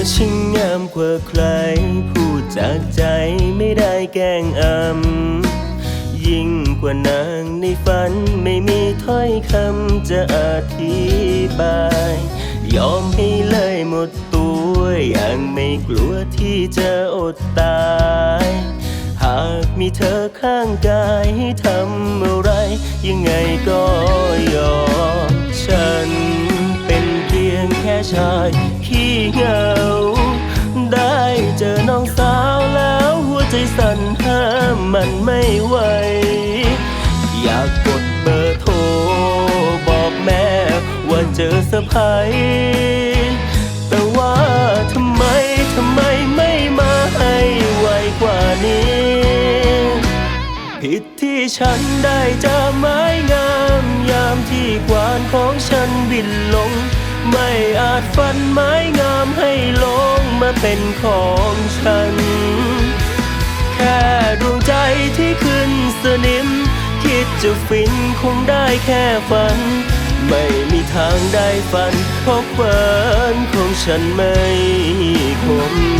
อช่างงามกว่าใคร พูดจากใจไม่ได้แกล้งอำ ยิ่งกว่านางในฝันไม่มีถ้อยคำจะอธิบาย ยอมให้เลยหมดตัวอย่างไม่กลัวที่จะอดตาย หากมีเธอข้างกายให้ทำอะไร ยังไงก็ ชายขี้เหงา ได้เจอน้องสาวแล้วหัวใจสั่นห้ามมันไม่ไหว อยากกดเบอร์โทร บอกแม่ว่าเจอสะพายแต่ว่าทำไมทำไมไม่มาให้ไวกว่านี้ผิดที่ฉันได้จอไม้งาม ยามที่กวานของฉันบินลง ไม่อาจฟันไม้งามให้ลงมาเป็นของฉัน แค่ดวงใจที่ขึ้นสนิม คิดจะฟินคงได้แค่ฝัน ไม่มีทางได้ฝันเพราะฝันของฉันไม่คม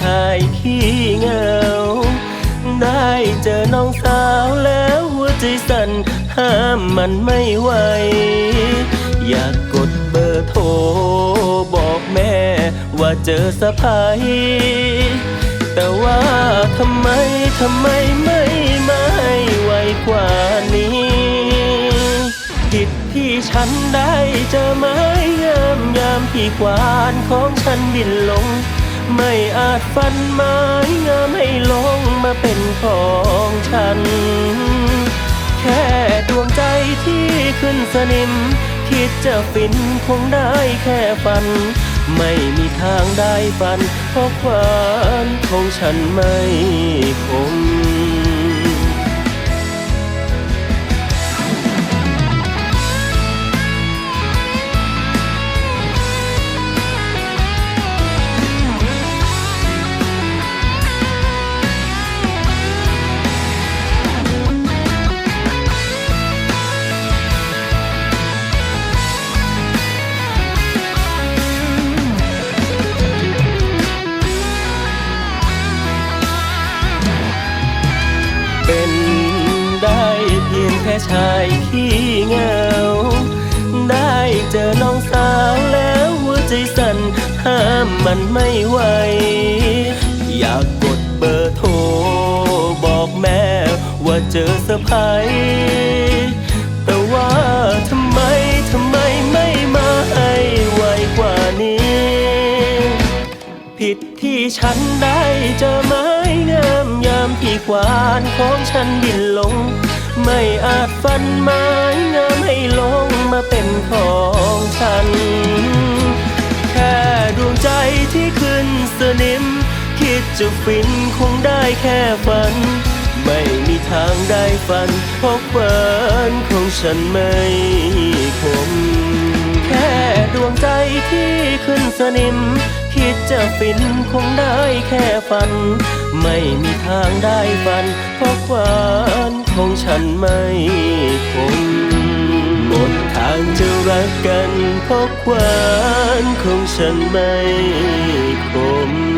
ชายขี้เหงา ได้เจอน้องสาวแล้วหัวใจสั่นห้ามมันไม่ไหว อยากกดเบอร์โทรบอกแม่ ว่าเจอสะพายแต่ว่าทำไมทำไมไม่ไมาให้ไวกว่านี้ผิดที่ฉันได้เจอไม้งามยามที่กวานของฉันบินลง ไม่อาจฟันไม้งามให้ลงมาเป็นของฉัน แค่ดวงใจที่ขึ้นสนิม คิดจะฟินคงได้แค่ฝัน ไม่มีทางได้ฝัน เพราะความของฉันไม่คม ชายขี้เหงา ได้เจอน้องสาวแล้วหัวใจสั่นห้ามมันไม่ไหว อยากกดเบอร์โทร บอกแม่ว่าเจอสะพายแต่ว่าทำไมทำไมไม่มาให้ไวกว่านี้ ผิดที่ฉันได้เจอไม้งามยามที่กวานของฉันบินลง ไม่อาจฟันไม้งามให้ลงมาเป็นของฉัน แค่ดวงใจที่ขึ้นสนิม คิดจะฟินคงได้แค่ฝัน ไม่มีทางได้ฝันเพราะฝันของฉันไม่คมแค่ดวงใจที่ขึ้นสนิมคิดจะฟินคงได้แค่ฝัน ไม่มีทางได้ฝันเพราะความ ของฉันไม่คมหมดทางจะรักกันเพราะความของฉันไม่คม